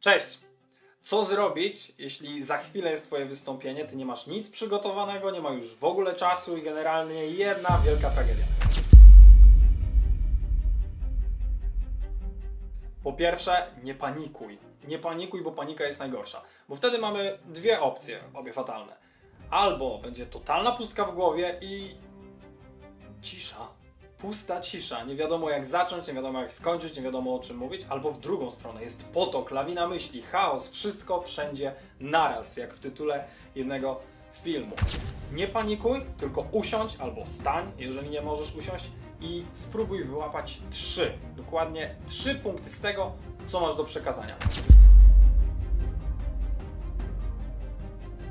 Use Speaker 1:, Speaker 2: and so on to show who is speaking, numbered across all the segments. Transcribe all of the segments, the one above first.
Speaker 1: Cześć! Co zrobić, jeśli za chwilę jest Twoje wystąpienie, Ty nie masz nic przygotowanego, nie ma już w ogóle czasu i generalnie jedna wielka tragedia? Po pierwsze, nie panikuj. Nie panikuj, bo panika jest najgorsza. Bo wtedy mamy dwie opcje, obie fatalne. Albo będzie totalna pustka w głowie i cisza. Pusta cisza. Nie wiadomo jak zacząć, nie wiadomo jak skończyć, nie wiadomo o czym mówić. Albo w drugą stronę jest potok, lawina myśli, chaos, wszystko wszędzie naraz, jak w tytule jednego filmu. Nie panikuj, tylko usiądź albo stań, jeżeli nie możesz usiąść i spróbuj wyłapać trzy, dokładnie trzy punkty z tego, co masz do przekazania.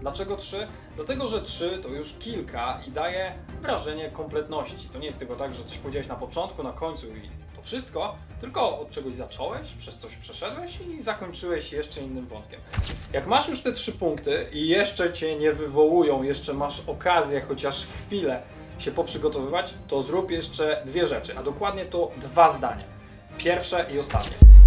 Speaker 1: Dlaczego trzy? Dlatego, że trzy to już kilka i daje wrażenie kompletności. To nie jest tylko tak, że coś powiedziałeś na początku, na końcu i to wszystko, tylko od czegoś zacząłeś, przez coś przeszedłeś i zakończyłeś jeszcze innym wątkiem. Jak masz już te trzy punkty i jeszcze cię nie wywołują, jeszcze masz okazję chociaż chwilę się poprzygotowywać, to zrób jeszcze dwie rzeczy, a dokładnie to dwa zdania. Pierwsze i ostatnie.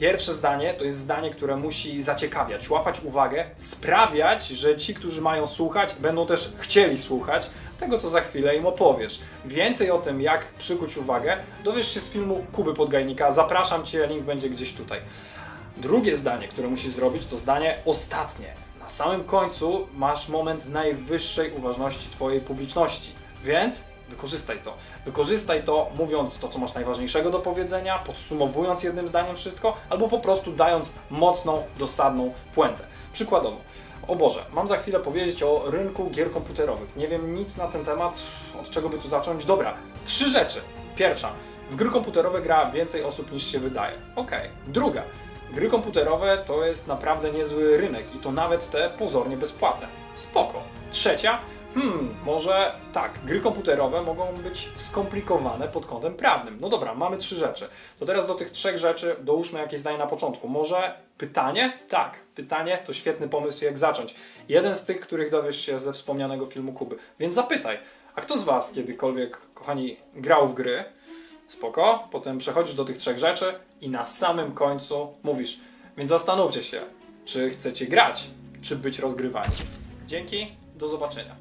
Speaker 1: Pierwsze zdanie to jest zdanie, które musi zaciekawiać, łapać uwagę, sprawiać, że ci, którzy mają słuchać, będą też chcieli słuchać tego, co za chwilę im opowiesz. Więcej o tym, jak przykuć uwagę, dowiesz się z filmu Kuby Podgajnika. Zapraszam Cię, link będzie gdzieś tutaj. Drugie zdanie, które musisz zrobić, to zdanie ostatnie. Na samym końcu masz moment najwyższej uważności Twojej publiczności, więc wykorzystaj to. Wykorzystaj to, mówiąc to, co masz najważniejszego do powiedzenia, podsumowując jednym zdaniem wszystko, albo po prostu dając mocną, dosadną puentę. Przykładowo, o Boże, mam za chwilę powiedzieć o rynku gier komputerowych. Nie wiem nic na ten temat, od czego by tu zacząć. Dobra, trzy rzeczy. Pierwsza, w gry komputerowe gra więcej osób niż się wydaje. Okej. Druga, gry komputerowe to jest naprawdę niezły rynek i to nawet te pozornie bezpłatne. Spoko. Trzecia, hmm, może tak, gry komputerowe mogą być skomplikowane pod kątem prawnym. No dobra, mamy trzy rzeczy. To teraz do tych trzech rzeczy dołóżmy jakieś zdanie na początku. Może pytanie? Tak, pytanie to świetny pomysł, jak zacząć. Jeden z tych, których dowiesz się ze wspomnianego filmu Kuby. Więc zapytaj, a kto z Was kiedykolwiek, kochani, grał w gry? Spoko, potem przechodzisz do tych trzech rzeczy i na samym końcu mówisz. Więc zastanówcie się, czy chcecie grać, czy być rozgrywani. Dzięki, do zobaczenia.